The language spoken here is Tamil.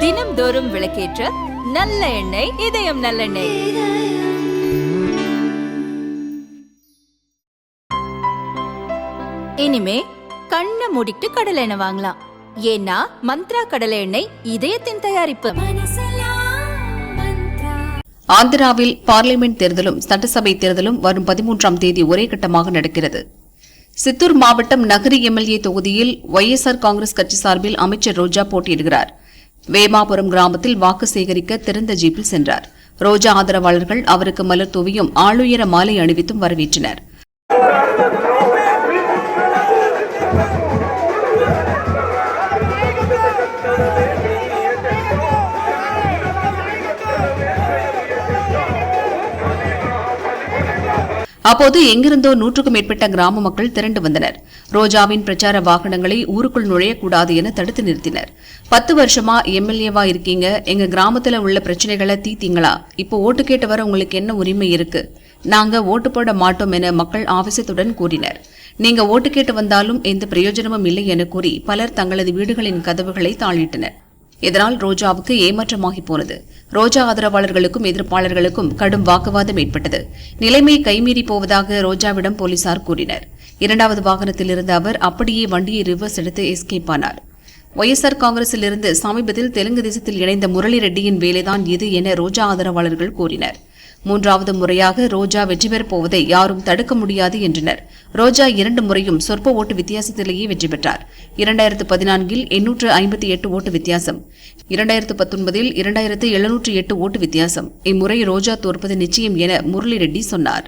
தினம்தோறும் விளக்கேற்ற நல்ல எண்ணெய் இதயம் நல்லெண்ணெய். இனிமே கண்ணை மூடிட்டு கடலை எண்ணெய் வாங்கலாம். ஏன்னா மந்த்ரா கடலை எண்ணெய் இதயத்தின் தயாரிப்பு. ஆந்திராவில் பார்லிமெண்ட் தேர்தலும் சட்டசபை தேர்தலும் வரும் பதிமூன்றாம் தேதி ஒரே கட்டமாக நடக்கிறது. சித்தூர் மாவட்டம் நகரி எம்எல்ஏ தொகுதியில் ஒய்எஸ்ஆர் காங்கிரஸ் கட்சி சார்பில் அமைச்சர் ரோஜா போட்டியிடுகிறார். வேமாபுரம் கிராமத்தில் வாக்கு சேகரிக்க திறந்த ஜீப்பில் சென்றார். ரோஜா ஆதரவாளர்கள் அவருக்கு மலர் தூவியும் ஆளுயர மாலை அணிவித்தும் வரவேற்றனர். அப்போது எங்கிருந்தோ நூற்றுக்கும் மேற்பட்ட கிராம மக்கள் திரண்டு வந்தனர். ரோஜாவின் பிரச்சார வாகனங்களை ஊருக்குள் நுழையக்கூடாது என தடுத்து நிறுத்தினர். பத்து வருஷமா எம்எல்ஏவா இருக்கீங்க. எங்க கிராமத்துல உள்ள பிரச்சனைகளை தீத்தீங்களா? இப்போ ஓட்டு கேட்டு வர உங்களுக்கு என்ன உரிமை இருக்கு? நாங்க ஓட்டு போட மாட்டோம் என மக்கள் ஆவேசத்துடன் கூறினர். நீங்க ஓட்டு கேட்டு வந்தாலும் எந்த பிரயோஜனமும் இல்லை என கூறி பலர் தங்களது வீடுகளின் கதவுகளை தாளிட்டனர். இதனால் ரோஜாவுக்கு ஏமாற்றமாகி போனது. ரோஜா ஆதரவாளர்களுக்கும் எதிர்ப்பாளர்களுக்கும் கடும் வாக்குவாதம் ஏற்பட்டது. நிலைமை கைமீறி போவதாக ரோஜாவிடம் போலீசார் கூறினர். இரண்டாவது வாகனத்தில் இருந்த அவர் அப்படியே வண்டியை ரிவர்ஸ் எடுத்து எஸ்கேப் ஆனார். ஒய்எஸ்ஆர் காங்கிரசில் இருந்து சமீபத்தில் தெலுங்கு தேசத்தில் இணைந்த முரளி ரெட்டியின் வேலைதான் இது என ரோஜா ஆதரவாளர்கள் கூறினர். மூன்றாவது முறையாக ரோஜா வெற்றி பெறப் போவதை யாரும் தடுக்க முடியாது என்றனர். ரோஜா இரண்டு முறையும் சொற்ப ஓட்டு வித்தியாசத்திலேயே வெற்றி பெற்றார். இரண்டாயிரத்து பதினான்கில் எண்ணூற்று ஐம்பத்தி எட்டு ஓட்டு வித்தியாசம். இரண்டாயிரத்து பத்தொன்பதில் இரண்டாயிரத்து எழுநூற்று எட்டு ஓட்டு வித்தியாசம். இம்முறை ரோஜா தோற்பது நிச்சயம் என முரளி ரெட்டி சொன்னார்.